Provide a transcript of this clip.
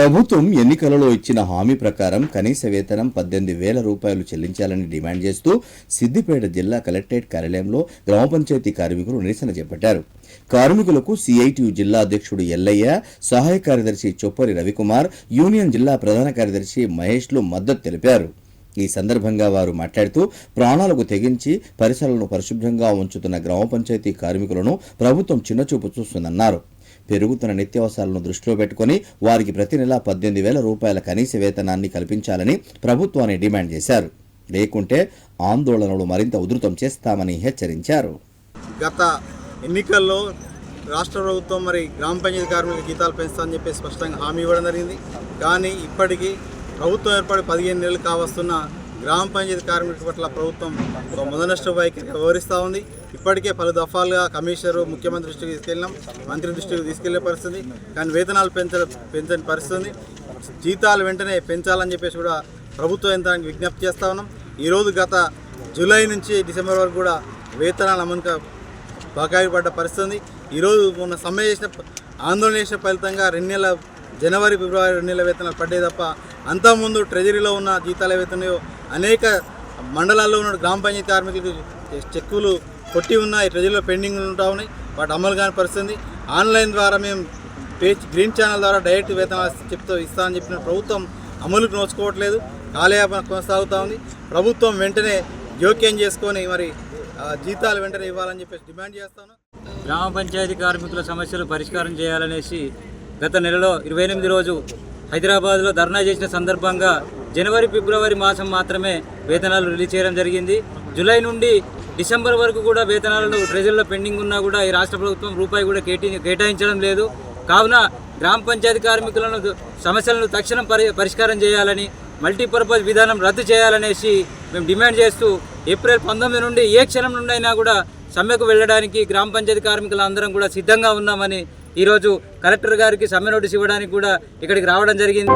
ప్రభుత్వం ఎన్నికలలో ఇచ్చిన హామీ ప్రకారం కనీస వేతనం పద్దెనిమిది వేల రూపాయలు చెల్లించాలని డిమాండ్ చేస్తూ సిద్దిపేట జిల్లా కలెక్టరేట్ కార్యాలయంలో గ్రామ పంచాయతీ కార్మికులు నిరసన చేపట్టారు. కార్మికులకు సిఐటియు జిల్లా అధ్యక్షుడు ఎల్లయ్య సహాయ కార్యదర్శి చొప్పరి రవికుమార్ యూనియన్ జిల్లా ప్రధాన కార్యదర్శి మహేష్లు మద్దతు తెలిపారు. ఈ సందర్భంగా వారు మాట్లాడుతూ ప్రాణాలకు తెగించి పరిసరాలను పరిశుభ్రంగా ఉంచుతున్న గ్రామ పంచాయతీ కార్మికులను ప్రభుత్వం చిన్నచూపు చూస్తుందన్నారు. పెరుగుతున్న నిత్యావసరాలను దృష్టిలో పెట్టుకుని వారికి ప్రతి నెల పద్దెనిమిది వేల రూపాయల కనీస వేతనాన్ని కల్పించాలని ప్రభుత్వాన్ని డిమాండ్ చేశారు. లేకుంటే ఆందోళనలు మరింత ఉధృతం చేస్తామని హెచ్చరించారు. గత ఎన్నికల్లో రాష్ట్ర ప్రభుత్వం మరి గ్రామ పంచాయతీ కార్మికుల జీతాలు పెంచుతామని చెప్పి స్పష్టంగా హామీ ఇవ్వడం జరిగింది. కానీ ఇప్పటికీ ప్రభుత్వం ఏర్పడి పదిహేను నెలలు కావస్తున్న గ్రామ పంచాయతీ కార్మికుల పట్ల ప్రభుత్వం ఒక మొదనష్ట వైఖరి వ్యవహరిస్తూ ఉంది. ఇప్పటికే పలు దఫాలుగా కమిషనర్ ముఖ్యమంత్రి దృష్టికి తీసుకెళ్ళినాం. మంత్రి దృష్టికి తీసుకెళ్ళే పరిస్థితి. కానీ వేతనాలు పెంచ పెంచని పరిస్థితి ఉంది. జీతాలు వెంటనే పెంచాలని చెప్పేసి కూడా ప్రభుత్వ యంత్రానికి విజ్ఞప్తి చేస్తా ఉన్నాం. ఈరోజు గత జూలై నుంచి డిసెంబర్ వరకు కూడా వేతనాలు అమలుక బకాయి పడ్డ పరిస్థితి ఉంది. ఈరోజు మొన్న సమ్మె చేసిన ఆందోళన చేసిన ఫలితంగా రెండు నెలల జనవరి ఫిబ్రవరి రెండు నెలల వేతనాలు పడ్డాయి తప్ప అంతకుముందు ట్రెజరీలో ఉన్న జీతాలు ఏవైతున్నాయో అనేక మండలాల్లో ఉన్న గ్రామ పంచాయతీ కార్మికులకు చెక్కులు కొట్టి ఉన్నాయి ట్రెజరీలో పెండింగ్ ఉంటా ఉన్నాయి. వాటి అమలు కాని పరిస్థితి. ఆన్లైన్ ద్వారా మేము పేజ్ గ్రీన్ ఛానల్ ద్వారా డైరెక్ట్ వేతనాలు చెప్తూ ఇస్తామని చెప్పిన ప్రభుత్వం అమలుకు నోచుకోవట్లేదు. కాలయాపన కొనసాగుతూ ఉంది. ప్రభుత్వం వెంటనే జోక్యం చేసుకొని మరి జీతాలు వెంటనే ఇవ్వాలని చెప్పేసి డిమాండ్ చేస్తాను. గ్రామ పంచాయతీ కార్మికుల సమస్యలు పరిష్కారం చేయాలనేసి గత నెలలో ఇరవై ఎనిమిది రోజు హైదరాబాద్లో ధర్నా చేసిన సందర్భంగా జనవరి ఫిబ్రవరి మాసం మాత్రమే వేతనాలు రిలీజ్ చేయడం జరిగింది. జూలై నుండి డిసెంబర్ వరకు కూడా వేతనాలను ట్రెజరీలో పెండింగ్ ఉన్నా కూడా ఈ రాష్ట్ర ప్రభుత్వం రూపాయి కూడా కేటీ కేటాయించడం లేదు. కావున గ్రామ పంచాయతీ కార్మికులను సమస్యలను తక్షణం పరి పరిష్కారం చేయాలని మల్టీపర్పస్ విధానం రద్దు చేయాలనేసి మేము డిమాండ్ చేస్తూ ఏప్రిల్ పంతొమ్మిది నుండి ఏ క్షణం నుండి అయినా కూడా సమ్మెకు వెళ్ళడానికి గ్రామ పంచాయతీ కార్మికులు అందరం కూడా సిద్ధంగా ఉన్నామని ఈరోజు కలెక్టర్ గారికి సమ్మె నోటీస్ ఇవ్వడానికి కూడా ఇక్కడికి రావడం జరిగింది.